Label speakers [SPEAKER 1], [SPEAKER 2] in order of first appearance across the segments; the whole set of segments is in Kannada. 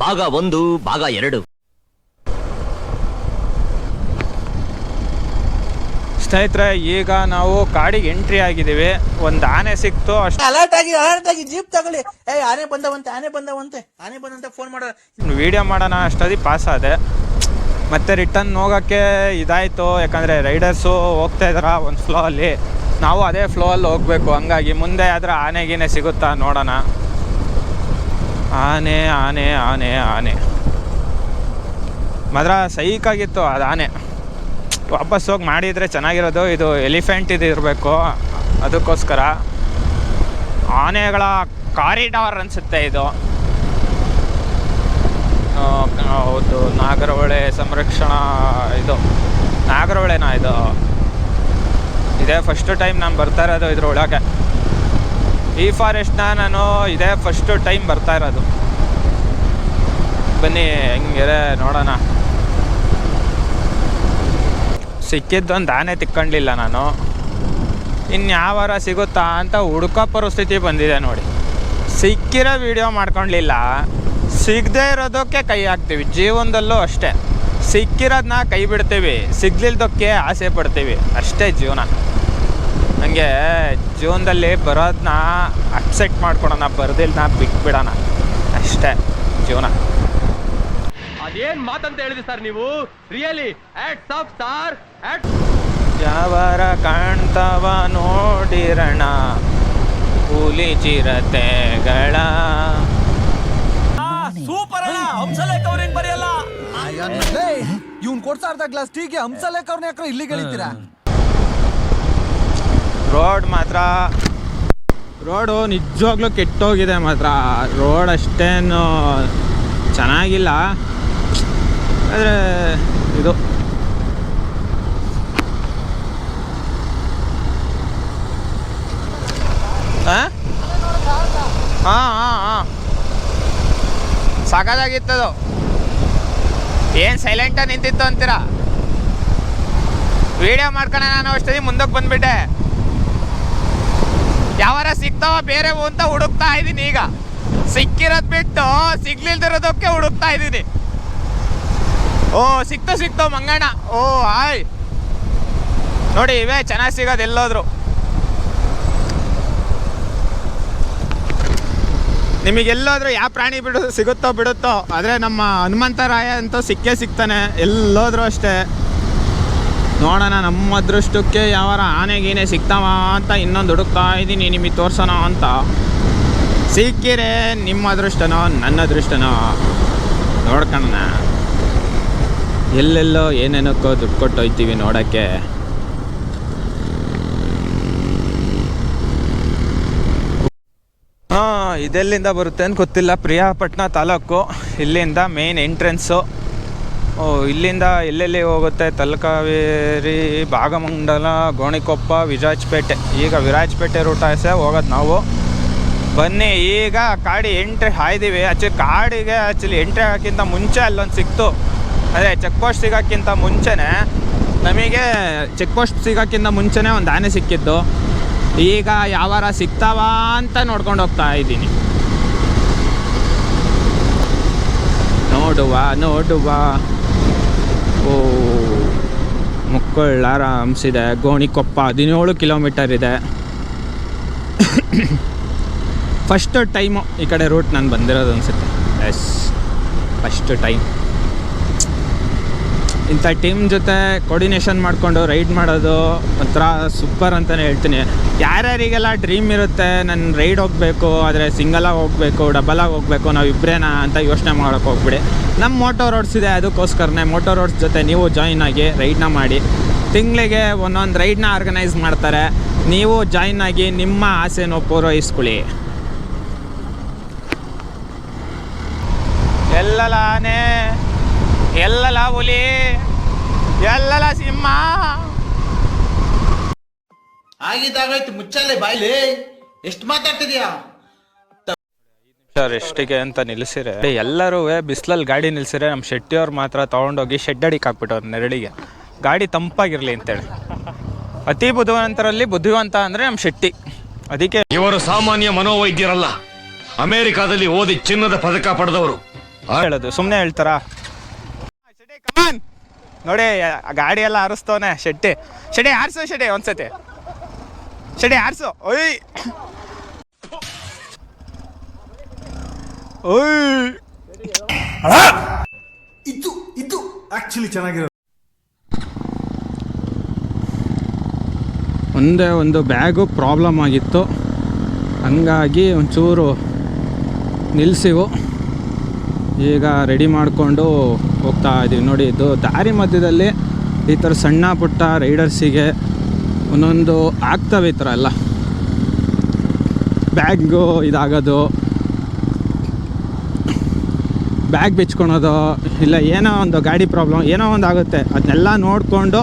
[SPEAKER 1] ಭಾಗ ಒಂದು ಭಾಗ ಎರಡು.
[SPEAKER 2] ಸ್ನೇಹಿತರೆ ಈಗ ನಾವು ಕಾಡಿಗೆ ಎಂಟ್ರಿ ಆಗಿದ್ದೀವಿ. ಒಂದು ಆನೆ ಸಿಕ್ತು ಅಷ್ಟು
[SPEAKER 3] ಅಲರ್ಟ್ ಆಗಿ ಅಲರ್ಟ್ ಆಗಿ ಜೀಪ್ ತಗೊಳ್ಳಿ. ಏ ಆನೆ ಬಂದವಂತೆ ಆನೆ ಬಂದವಂತೆ. ಆನೆ ಬಂದಂತೆ ಫೋನ್ ಮಾಡೋ.
[SPEAKER 2] ವಿಡಿಯೋ ಮಾಡೋಣ ಅಷ್ಟದಿ ಪಾಸ್ ಆದೆ. ಮತ್ತೆ ರಿಟರ್ನ್ ಹೋಗಕ್ಕೆ ಇದಾಯಿತು. ಯಾಕಂದ್ರೆ ರೈಡರ್ಸು ಹೋಗ್ತಾ ಇದಾರ ಒಂದು ಫ್ಲೋ ಅಲ್ಲಿ. ನಾವು ಅದೇ ಫ್ಲೋ ಅಲ್ಲಿ ಹೋಗಬೇಕು. ಹಂಗಾಗಿ ಮುಂದೆ ಆದ್ರೆ ಆನೆ ಗೀನೆ ಸಿಗುತ್ತಾ ನೋಡೋಣ. ಆನೆ ಆನೆ ಆನೆ ಆನೆ. ಮಾತ್ರ ಸೈಕಾಗಿತ್ತು ಅದು ಆನೆ. ವಾಪಸ್ ಹೋಗಿ ಮಾಡಿದರೆ ಚೆನ್ನಾಗಿರೋದು, ಇದು ಎಲಿಫೆಂಟ್ ಇದು ಇರಬೇಕು. ಅದಕ್ಕೋಸ್ಕರ ಆನೆಗಳ ಕಾರಿಡಾರ್ ಅನಿಸುತ್ತೆ ಇದು. ಹೌದು, ನಾಗರಹೊಳೆ ಸಂರಕ್ಷಣಾ ಇದು, ನಾಗರಹೊಳೆನಾ ಇದು? ಇದೇ ಫಸ್ಟ್ ಟೈಮ್ ನಾನು ಬರ್ತಾ ಇರೋದು ಇದ್ರೊಳಗೆ. ಈ ಫಾರೆಸ್ಟ್ನ ನಾನು ಇದೇ ಫಸ್ಟು ಟೈಮ್ ಬರ್ತಾ ಇರೋದು. ಬನ್ನಿ ಹೆಂಗಿದೆ ನೋಡೋಣ. ಸಿಕ್ಕಿದ್ದೊಂದು ಆನೆ ತಿಕ್ಕೊಂಡಿಲ್ಲ ನಾನು. ಇನ್ಯಾವಾರ ಸಿಗುತ್ತಾ ಅಂತ ಹುಡುಕೋ ಪರಿಸ್ಥಿತಿ ಬಂದಿದೆ ನೋಡಿ. ಸಿಕ್ಕಿರೋ ವಿಡಿಯೋ ಮಾಡ್ಕೊಂಡಿಲ್ಲ. ಸಿಗದೇ ಇರೋದಕ್ಕೆ ಕೈ ಹಾಕ್ತೀವಿ. ಜೀವನದಲ್ಲೂ ಅಷ್ಟೇ. ಸಿಕ್ಕಿರೋದನ್ನ ಕೈ ಬಿಡ್ತೀವಿ. ಸಿಗ್ಲಿಲ್ದಕ್ಕೆ ಆಸೆ ಪಡ್ತೀವಿ. ಅಷ್ಟೇ ಜೀವನ. ಹಂಗೆ ಜೀವನದಲ್ಲಿ ಬರೋದನ್ನ ಅಕ್ಸೆಪ್ಟ್ ಮಾಡ್ಕೊಳೋಣ ಬರೋದಿಲ್ಲ ಬಿಟ್ಬಿಡೋಣ. ಅಷ್ಟೇ ಜೀವನ.
[SPEAKER 1] ಅದೇನ್ ಮಾತಂತ ಹೇಳಿದ್ರಿ ಸರ್ ನೀವು? ರಿಯಲಿ ಆಫ್ ಸ್ಟಾರ್
[SPEAKER 2] ಯಾವಾರ ಕಾಣ್ತಾವ ನೋಡಿರಣ. ಕೂಲಿ ಚಿರತೆಗಳ.
[SPEAKER 4] ಇವ್ನ್ ಕೊಡ್ಸಾರ್ದ ಗ್ಲಾಸ್ ಟೀಗೆ ಹಂಸಲೇಖ ಅವ್ರನ್ನ ಯಾಕ್ರ ಇಲ್ಲಿಗೆ ಎಳಿತೀರಾ
[SPEAKER 2] ರೋಡ್ ಮಾತ್ರ. ರೋಡು ನಿಜವಾಗ್ಲೂ ಕೆಟ್ಟೋಗಿದೆ ಮಾತ್ರ. ರೋಡ್ ಅಷ್ಟೇನು ಚೆನ್ನಾಗಿಲ್ಲ. ಆದರೆ ಇದು. ಹಾಂ ಹಾಂ ಹಾಂ. ಹಾಂ ಸಾಕಾಗಿತ್ತದು ಏನು ಸೈಲೆಂಟಾಗಿ ನಿಂತಿತ್ತು ಅಂತೀರಾ? ವಿಡಿಯೋ ಮಾಡ್ಕೊಳ್ಳೋಣ ನಾನು ಅಷ್ಟೇ ಮುಂದಕ್ಕೆ ಬಂದ್ಬಿಟ್ಟೆ. ಯಾವಾರ ಸಿಗ್ತಾವ ಬೇರೆ ಅಂತ ಹುಡುಕ್ತಾ ಇದ್ದೀನಿ ಈಗ. ಸಿಕ್ಕಿರೋದ್ ಬಿಟ್ಟು ಸಿಗ್ಲಿಲ್ದಿರೋದಕ್ಕೆ ಹುಡುಕ್ತಾ ಇದ್ದೀನಿ. ಓ, ಸಿಕ್ತು ಸಿಕ್ತು ಮಂಗಣ್ಣ. ಓ ಹಾಯ್ ನೋಡಿ, ಇವೇ ಚೆನ್ನಾಗಿ ಸಿಗೋದು ಎಲ್ಲೋದ್ರು. ನಿಮಗೆಲ್ಲೋದ್ರೂ ಯಾವ ಪ್ರಾಣಿ ಬಿಡು, ಸಿಗುತ್ತೋ ಬಿಡುತ್ತೋ, ಆದರೆ ನಮ್ಮ ಹನುಮಂತರಾಯ ಅಂತೂ ಸಿಕ್ಕೇ ಸಿಗ್ತಾನೆ, ಎಲ್ಲೋದ್ರೂ ಅಷ್ಟೇ. ನೋಡೋಣ, ನಮ್ಮ ಅದೃಷ್ಟಕ್ಕೆ ಯಾವಾರ ಆನೆಗೀನೆ ಸಿಗ್ತಾವ ಅಂತ ಇನ್ನೊಂದು ಹುಡುಕ್ತಾ ಇದ್ದೀನಿ, ನಿಮಗೆ ತೋರ್ಸೋಣ ಅಂತ. ಸಿಕ್ಕಿರೆ ನಿಮ್ಮ ಅದೃಷ್ಟನೋ, ನನ್ನ ಅದೃಷ್ಟನೋ? ನೋಡ್ಕಣ ಎಲ್ಲೆಲ್ಲೋ ಏನೇನಕ್ಕೋ ದುಡ್ಡು ಕೊಟ್ಟು ಹೋಯ್ತೀವಿ ನೋಡೋಕ್ಕೆ. ಹಾಂ, ಇದೆಲ್ಲಿಂದ ಬರುತ್ತೆ ಅಂತ ಗೊತ್ತಿಲ್ಲ. ಪ್ರಿಯಾಪಟ್ಟಣ ತಾಲೂಕು, ಇಲ್ಲಿಂದ ಮೇನ್ ಎಂಟ್ರೆನ್ಸು ಇಲ್ಲಿಂದ ಎಲ್ಲೆಲ್ಲಿ ಹೋಗುತ್ತೆ? ತಲಕಾವೇರಿ ಭಾಗಮಂಡಲ ಗೋಣಿಕೊಪ್ಪ, ವಿರಾಜಪೇಟೆ. ಈಗ ವಿರಾಜಪೇಟೆ ರೂಟ್ ಆಯ್ಸೆ, ಹೋಗೋದು ನಾವು. ಬನ್ನಿ, ಈಗ ಕಾಡಿ ಎಂಟ್ರಿ ಹಾಯ್ದೀವಿ. ಆ್ಯಕ್ಚುಲಿ ಕಾಡಿಗೆ ಆ್ಯಕ್ಚುಲಿ ಎಂಟ್ರಿ ಆಗೋಕ್ಕಿಂತ ಮುಂಚೆ ಅಲ್ಲೊಂದು ಸಿಕ್ತು. ಅದೇ ಚೆಕ್ ಪೋಸ್ಟ್ ಸಿಗೋಕ್ಕಿಂತ ಮುಂಚೆನೇ, ನಮಗೆ ಚೆಕ್ ಪೋಸ್ಟ್ ಸಿಗೋಕ್ಕಿಂತ ಮುಂಚೆನೇ ಒಂದು ಆನೆ ಸಿಕ್ಕಿದ್ದು. ಈಗ ಯಾವಾರ ಸಿಗ್ತಾವ ಅಂತ ನೋಡ್ಕೊಂಡು ಹೋಗ್ತಾ ಇದ್ದೀನಿ. ನೋಡುವ ನೋಡುವ. ಓ ಮುಕ್ಕಳ್ಳಾರ ಇದೆ ಗೋಣಿಕೊಪ್ಪ, ಹದಿನೇಳು ಕಿಲೋಮೀಟರ್ ಇದೆ. ಫಸ್ಟ್ ಟೈಮು ಈ ಕಡೆ ರೂಟ್ ನಾನು ಬಂದಿರೋದು ಅನಿಸುತ್ತೆ. ಎಸ್ ಫಸ್ಟ್ ಟೈಮ್ ಇಂಥ ಟೀಮ್ ಜೊತೆ ಕೋರ್ಡಿನೇಷನ್ ಮಾಡಿಕೊಂಡು ರೈಡ್ ಮಾಡೋದು ಒಂಥರ ಸೂಪರ್ ಅಂತಲೇ ಹೇಳ್ತೀನಿ. ಯಾರ್ಯಾರಿಗೆಲ್ಲ ಡ್ರೀಮ್ ಇರುತ್ತೆ ನನ್ನ ರೈಡ್ ಹೋಗಬೇಕು, ಆದರೆ ಸಿಂಗಲಾಗಿ ಹೋಗಬೇಕು ಡಬಲಾಗಿ ಹೋಗಬೇಕು, ನಾವು ಇಬ್ಬರೇನಾ ಅಂತ ಯೋಚನೆ ಮಾಡೋಕ್ಕೆ ಹೋಗ್ಬಿಡಿ. ನಮ್ಮ ಮೋಟೋ ರೋಡ್ಸ್ ಇದೆ, ಅದಕ್ಕೋಸ್ಕರನೇ ಮೋಟೋ ರೋಡ್ಸ್ ಜೊತೆ ನೀವು ಜಾಯಿನ್ ಆಗಿ ರೈಡ್ನ ಮಾಡಿ. ತಿಂಗಳಿಗೆ ಒಂದೊಂದು ರೈಡ್ನ ಆರ್ಗನೈಸ್ ಮಾಡ್ತಾರೆ. ನೀವು ಜಾಯಿನ್ ಆಗಿ ನಿಮ್ಮ ಆಸೆನೂ ಪೂರೈಸ್ಕೊಳ್ಳಿ. ಎಲ್ಲ ಆನೆ ಎಲ್ಲಲ ಹುಲಿ ಎಲ್ಲಲ ಸಿಂಹ.
[SPEAKER 3] ಆಗಿದ್ದಾಗಾಯ್ತು ಮುಚ್ಚಲ್ಲೇ ಬಾಯ್ಲಿ? ಎಷ್ಟು ಮಾತಾಡ್ತಿದ್ಯಾ?
[SPEAKER 2] ರೆಸ್ಟಿಗೆ ಅಂತ ನಿಲ್ಲಿಸಿರೆ. ಎಲ್ಲರೂ ಬಿಸಿಲಲ್ಲಿ ಗಾಡಿ ನಿಲ್ಸಿರೆ ನಮ್ಮ ಶೆಟ್ಟಿಯವ್ರು ಮಾತ್ರ ತೊಗೊಂಡೋಗಿ ಶೆಡ್ ಅಡಿಗೆ ಹಾಕ್ಬಿಟ್ಟವ್ರು ನೆರಳಿಗೆ. ಗಾಡಿ ತಂಪಾಗಿರಲಿ ಅಂತೇಳಿ. ಅತಿ ಬುದ್ಧಿವಂತರಲ್ಲಿ ಬುದ್ಧಿವಂತ ಅಂದರೆ ನಮ್ಮ ಶೆಟ್ಟಿ. ಅದಕ್ಕೆ
[SPEAKER 5] ಇವರು ಸಾಮಾನ್ಯ ಮನೋವೈದ್ಯರಲ್ಲ. ಅಮೆರಿಕಾದಲ್ಲಿ ಓದಿ ಚಿನ್ನದ ಪದಕ ಪಡೆದವರು.
[SPEAKER 2] ಹೇಳೋದು ಸುಮ್ಮನೆ ಹೇಳ್ತಾರಾ? ನೋಡಿ ಗಾಡಿ ಎಲ್ಲ ಹಾರಿಸ್ತವನೆ ಶೆಟ್ಟಿ. ಶೆಟ್ಟಿ ಹಾರಿಸು ಶೆಟ್ಟಿ ಒಂದ್ಸತಿ. ಶೆಟ್ಟಿ ಆರಿಸು. ಓಯ್. ಓಯ್.
[SPEAKER 4] ಇದು ಇದು ಆಕ್ಚುಲಿ ಚೆನ್ನಾಗಿರೋ
[SPEAKER 2] ಒಂದೇ ಒಂದು ಬ್ಯಾಗು ಪ್ರಾಬ್ಲಮ್ ಆಗಿತ್ತು. ಹಂಗಾಗಿ ಒಂಚೂರು ನಿಲ್ಲಿಸಿವು ಈಗ ರೆಡಿ ಮಾಡಿಕೊಂಡು ಹೋಗ್ತಾ ಇದ್ದೀವಿ ನೋಡಿ, ಇದು ದಾರಿ ಮಧ್ಯದಲ್ಲಿ ಈ ಥರ ಸಣ್ಣ ಪುಟ್ಟ ರೈಡರ್ಸಿಗೆ ಒಂದೊಂದು ಆಗ್ತವೆ ಈ ಥರ ಎಲ್ಲ. ಬ್ಯಾಗು ಇದಾಗೋದು. ಬ್ಯಾಗ್ ಬಿಚ್ಕೊಳೋದು. ಇಲ್ಲ, ಏನೋ ಒಂದು ಗಾಡಿ ಪ್ರಾಬ್ಲಮ್, ಏನೋ ಒಂದು ಆಗುತ್ತೆ. ಅದನ್ನೆಲ್ಲ ನೋಡಿಕೊಂಡು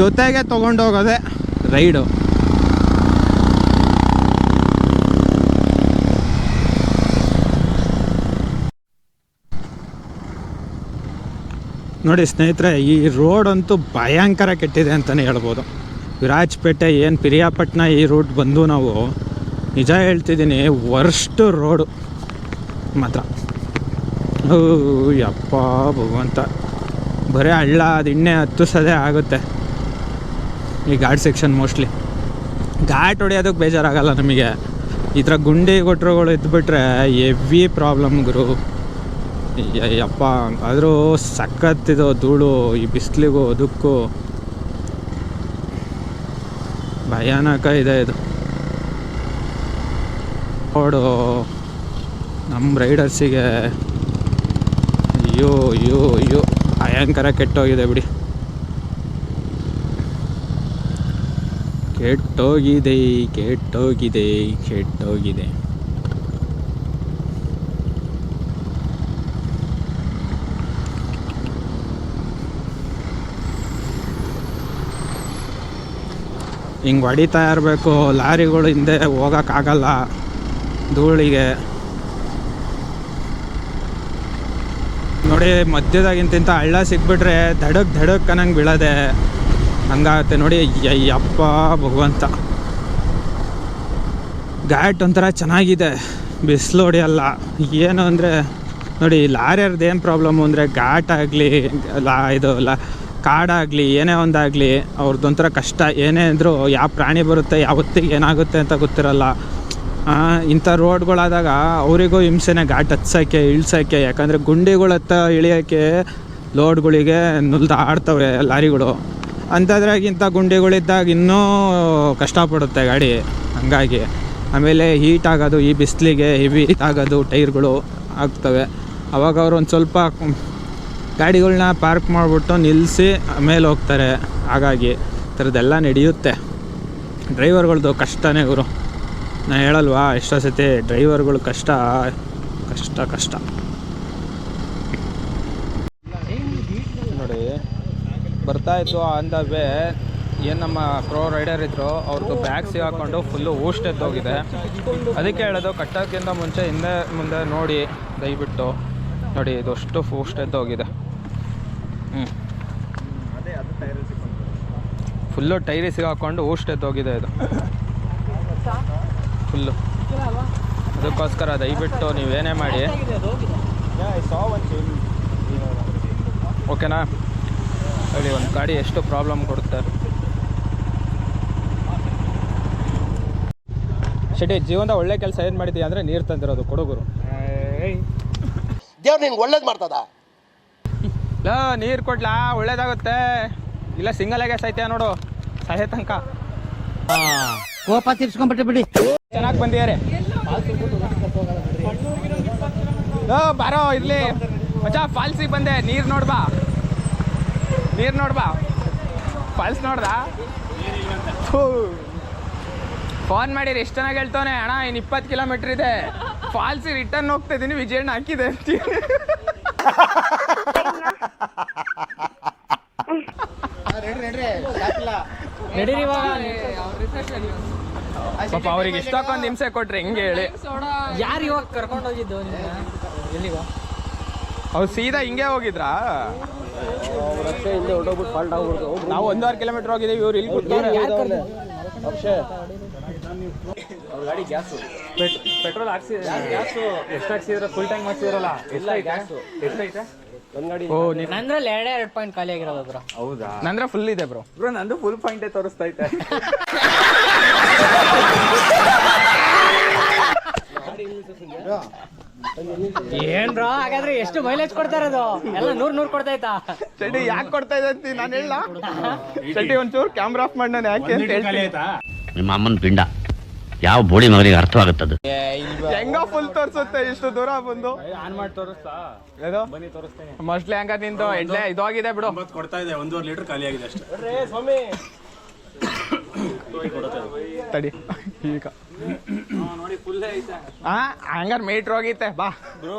[SPEAKER 2] ಜೊತೆಗೆ ತೊಗೊಂಡೋಗೋದೆ ರೈಡು. ನೋಡಿ ಸ್ನೇಹಿತರೆ, ಈ ರೋಡ್ ಅಂತೂ ಭಯಂಕರ ಕೆಟ್ಟಿದೆ ಅಂತಲೇ ಹೇಳ್ಬೋದು. ವಿರಾಜಪೇಟೆ ಏನು ಪಿರಿಯಾಪಟ್ಟಣ ಈ ರೂಟ್ ಬಂದು ನಾವು ನಿಜ ಹೇಳ್ತಿದ್ದೀನಿ ವರ್ಸ್ಟ್ ರೋಡು ಮಾತ್ರ. ಯಪ್ಪ ಭಗವಂತ ಬರೀ ಹಳ್ಳ ದಿಣ್ಣೆ ಹತ್ತಿಸೋದೇ ಆಗುತ್ತೆ ಈ ಘಾಟ್ ಸೆಕ್ಷನ್ ಮೋಸ್ಟ್ಲಿ ಘಾಟ್ ಹೊಡೆಯೋದಕ್ಕೆ ಬೇಜಾರಾಗಲ್ಲ ನಮಗೆ. ಈ ಥರ ಗುಂಡಿ ಕೊಟ್ರುಗಳು ಇದ್ಬಿಟ್ರೆ ಎವಿ ಪ್ರಾಬ್ಲಮ್ ಗುರು. ಯ- ಯಪ್ಪ, ಆದರೂ ಸಖತ್ತಿದು ಧೂಳು, ಈ ಬಿಸಿಲಿಗೂ ಅದಕ್ಕೂ ಭಯಾನಕ ಇದೆ ಇದು. ರೋಡು ನಮ್ಮ ರೈಡರ್ಸಿಗೆ ಅಯ್ಯೋ ಅಯ್ಯೋ ಅಯ್ಯೋ, ಭಯಂಕರ ಕೆಟ್ಟೋಗಿದೆ ಬಿಡಿ. ಕೆಟ್ಟೋಗಿದೆ ಕೆಟ್ಟೋಗಿದೆ ಕೆಟ್ಟೋಗಿದೆ. ಹಿಂಗೆ ಹೊಡಿತಾ ಇರಬೇಕು ಲಾರಿಗಳು ಹಿಂದೆ ಹೋಗೋಕ್ಕಾಗಲ್ಲ ಧೂಳಿಗೆ. ನೋಡಿ ಮಧ್ಯದಾಗಿಂತಿಂತ ಹಳ್ಳ ಸಿಕ್ಬಿಟ್ರೆ ದಡಕ್ ಧಡಕ್ ಅನ್ನಂಗೆ ಬೀಳದೆ ಹಂಗಾಗುತ್ತೆ ನೋಡಿ ಅಯ್ಯಪ್ಪ ಭಗವಂತ. ಘಾಟ್ ಒಂಥರ ಚೆನ್ನಾಗಿದೆ, ಬಿಸಿಲು ಹೊಡೆಯಲ್ಲ. ಏನು ಅಂದರೆ, ನೋಡಿ ಲಾರಿಯರ್ದು ಏನು ಪ್ರಾಬ್ಲಮ್ಮು ಅಂದರೆ ಘಾಟ್ ಆಗಲಿ, ಲಾ, ಇದು, ಲಾ ಕಾಡಾಗಲಿ, ಏನೇ ಒಂದಾಗಲಿ, ಅವ್ರದ್ದೊಂಥರ ಕಷ್ಟ, ಏನೇ ಅಂದರೂ ಯಾವ ಪ್ರಾಣಿ ಬರುತ್ತೆ ಯಾವತ್ತಿಗೆ ಏನಾಗುತ್ತೆ ಅಂತ ಗೊತ್ತಿರಲ್ಲ. ಇಂಥ ರೋಡ್ಗಳಾದಾಗ ಅವರಿಗೂ ಹಿಂಸೆನೇ ಘಾಟ್ ಹತ್ಸೋಕ್ಕೆ ಇಳ್ಸೋಕ್ಕೆ ಯಾಕಂದರೆ ಗುಂಡಿಗಳ ಹತ್ತ ಇಳಿಯೋಕ್ಕೆ ಲೋಡ್ಗಳಿಗೆ ನುಲ್ದು ಆಡ್ತವ್ರೆ ಲಾರಿಗಳು. ಅಂಥದ್ರಾಗಿಂಥ ಗುಂಡಿಗಳಿದ್ದಾಗ ಇನ್ನೂ ಕಷ್ಟಪಡುತ್ತೆ ಗಾಡಿ, ಹಂಗಾಗಿ. ಆಮೇಲೆ ಹೀಟ್ ಆಗೋದು, ಈ ಬಿಸಿಲಿಗೆ ಹೆವಿ ಆಗೋದು, ಟೈರ್ಗಳು ಆಗ್ತವೆ. ಅವಾಗ ಅವರು ಒಂದು ಸ್ವಲ್ಪ ಗಾಡಿಗಳನ್ನ ಪಾರ್ಕ್ ಮಾಡಿಬಿಟ್ಟು ನಿಲ್ಲಿಸಿ ಮೇಲೆ ಹೋಗ್ತಾರೆ. ಹಾಗಾಗಿ ಈ ಥರದ್ದೆಲ್ಲ ನಡೆಯುತ್ತೆ. ಡ್ರೈವರ್ಗಳದ್ದು ಕಷ್ಟನೇ ಗುರು. ನಾನು ಹೇಳಲ್ವಾ, ಎಷ್ಟೋ ಸತಿ ಡ್ರೈವರ್ಗಳು ಕಷ್ಟ ಕಷ್ಟ ಕಷ್ಟ. ನೋಡಿ, ಬರ್ತಾ ಇತ್ತು ಆನ್ ದ ವೇ ಏನು ನಮ್ಮ ಪ್ರೋ ರೈಡರ್ ಇದ್ದರು ಅವ್ರದ್ದು ಬ್ಯಾಗ್ ಸಿಗಾಕೊಂಡು ಫುಲ್ಲು ಊಷ್ಟೆದ್ದೋಗಿದೆ ಅದಕ್ಕೆ ಹೇಳೋದು, ಕಟ್ಟೋಕ್ಕಿಂತ ಮುಂಚೆ ಹಿಂದೆ, ಮುಂದೆ ನೋಡಿ, ದಯವಿಟ್ಟು. ನೋಡಿ ಇದು ಅಷ್ಟು ಊಸ್ಟ್ ಎದ್ದೋಗಿದೆ ಹ್ಞೂ ಫುಲ್ಲು ಟೈರಿ ಸಿಗಾಕೊಂಡು ಊಸ್ಟ್ ಎದ್ದೋಗಿದೆ ಇದು. ಫುಲ್ಲು ಅದಕ್ಕೋಸ್ಕರ ದಯವಿಟ್ಟು ನೀವೇನೇ ಮಾಡಿ. ಓಕೆನಾ ಹೇಳಿ ಒಂದು ಗಾಡಿ ಎಷ್ಟು ಪ್ರಾಬ್ಲಮ್ ಕೊಡುತ್ತೆ. ಶೆಟ್ಟಿ, ಜೀವನದ ಒಳ್ಳೆ ಕೆಲಸ ಏನು ಮಾಡಿದ್ದೀಯ ಅಂದರೆ ನೀರು ತಂದಿರೋದು, ಕೊಡುಗರು.
[SPEAKER 5] ದೇವ್ರು ನಿನ್ಗೆ ಒಳ್ಳೇದು ಮಾಡ್ತದ?
[SPEAKER 2] ಲೋ ನೀರು ಕೊಡ್ಲಾ? ಒಳ್ಳೇದಾಗುತ್ತೆ. ಇಲ್ಲ ಸಿಂಗಲ್ ಆಗೇ ಸೈತ್ಯಾ ನೋಡು. ಸಹೆ ತನಕ.
[SPEAKER 6] ಕೋಪ ತೀರ್ಸ್ಕೊಂಡ್ಬಿಟ್ಟೆ ಬಿಡಿ.
[SPEAKER 2] ಚೆನ್ನಾಗಿ ಬಂದಿದ್ದಾರೆ. ಲೋ ಬಾರೋ ಇರ್ಲಿ. ಮಜಾ ಫಾಲ್ಸಿಗೆ ಬಂದೆ. ನೀರು ನೋಡ್ಬಾ ನೀರು ನೋಡ್ಬಾ ಫಾಲ್ಸ್ ನೋಡ್ದಾ? ಫೋನ್ ಮಾಡಿರಿ ಎಷ್ಟು ಚೆನ್ನಾಗಿ ಹೇಳ್ತಾನೆ ಅಣ್ಣ ಇನ್ನು ಇಪ್ಪತ್ತು ಕಿಲೋಮೀಟ್ರ್ ಇದೆ. ಫಾಲ್ಸಿಗೆ ರಿಟರ್ನ್ ಹೋಗ್ತಾ ಇದ್ದೀನಿ ವಿಜಯಣ್ಣ ಹಾಕಿದೆ ಅಂತ ಪಾಪ ಅವ್ರಿಗೆ ಇಷ್ಟಕ್ಕೊಂದು ಹಿಂಸೆ ಕೊಟ್ರಿ ಹೆಂಗೆ ಹೇಳಿ.
[SPEAKER 6] ಯಾರು ಇವಾಗ ಕರ್ಕೊಂಡು ಹೋಗಿದ್ದು ಎಲ್ಲಿಗ?
[SPEAKER 2] ಅವ್ರು ಸೀದಾ ಹಿಂಗೆ ಹೋಗಿದ್ರಾ? ನಾವು ಒಂದೂವರೆ ಕಿಲೋಮೀಟರ್ ಹೋಗಿದ್ದೀವಿ ಇವ್ರು ಇಲ್ಲಿ
[SPEAKER 6] ಗಾಡಿ ಗ್ಯಾಸು.
[SPEAKER 2] ಪೆಟ್ರೋಲ್ ಹಾಕ್ಸಿ ಗ್ಯಾಸ್ ಎಷ್ಟು ಹಾಕ್ಸಿದ್ರ ಫುಲ್ ಟ್ಯಾಂಕ್ ಮಾಡ್ಸಿದ್ರಲ್ಲ? ಎಲ್ಲ ಗ್ಯಾಸು. ಎಷ್ಟೈತೆ ಓ
[SPEAKER 6] ನಂದ್ರಲ್ಲಿ ಎರಡೇ ಎರಡು ಪಾಯಿಂಟ್ ಖಾಲಿ ಆಗಿರೋದು ಬ್ರೋ.
[SPEAKER 2] ಹೌದಾ? ನಂದ್ರೆ ಫುಲ್ ಇದೆ ಬ್ರೋ. ಬ್ರೋ ನಂದು ಫುಲ್ ಪಾಯಿಂಟೇ ತೋರಿಸ್ತೈತೆ
[SPEAKER 6] ಏನ್ ಬ್ರೋ ಹಾಗಾದ್ರೆ ಎಷ್ಟು ಮೈಲೇಜ್ ಕೊಡ್ತಾ ಇರೋದು? ಎಲ್ಲ ನೂರ್ ನೂರ್ ಕೊಡ್ತೈತಾ
[SPEAKER 2] ಚಡ್ಡಿ ಯಾಕೆ ಕೊಡ್ತಾ ಇದೆ ಅಂತ? ನಾನು ಹೇಳ. ಚಡ್ಡಿ ಒಂಚೂರು ಕ್ಯಾಮ್ರಾ ಆಫ್ ಮಾಡಿ ನಾನು ಯಾಕೆ ಅಂತ ಹೇಳ್ತೀನಿ.
[SPEAKER 5] ನಿಮ್ಮ ಅಮ್ಮನ ಪಿಂಡ. ಯಾವ ಬೋಡಿ ಮಗನಿಗೆ ಅರ್ಥವಾಗುತ್ತದು
[SPEAKER 2] ಹೆಂಗ ಫುಲ್ ತೋರ್ಸುತ್ತೆ ಇಷ್ಟು ದೂರ ಬಂದು.
[SPEAKER 6] ಆನ್ ಮಾಡಿ ತೋರಿಸ್ತಾ
[SPEAKER 2] ಇದು
[SPEAKER 6] ಬನ್ನಿ ತೋರಿಸ್ತೇನೆ.
[SPEAKER 2] ಮೋಸ್ಟ್ಲಿ ಹಂಗ ನಿಂದು ಎಡ್ಲೆ ಇದಾಗಿದೆ ಬಿಡು.
[SPEAKER 4] ಕೊಡ್ತಾ ಇದೆ ಒಂದೂವರೆ ಲೀಟರ್ ಖಾಲಿ ಆಗಿದೆ ಅಷ್ಟೇ.
[SPEAKER 2] ತಡಿ ಈಗ.
[SPEAKER 6] ನೋಡಿ ಫುಲ್ ಐತೆ.
[SPEAKER 2] ಹಂಗಾರೆ ಮೀಟ್ರ್ ಹೋಗಿತ್ತೆ ಬಾ.
[SPEAKER 3] ಬ್ರೋ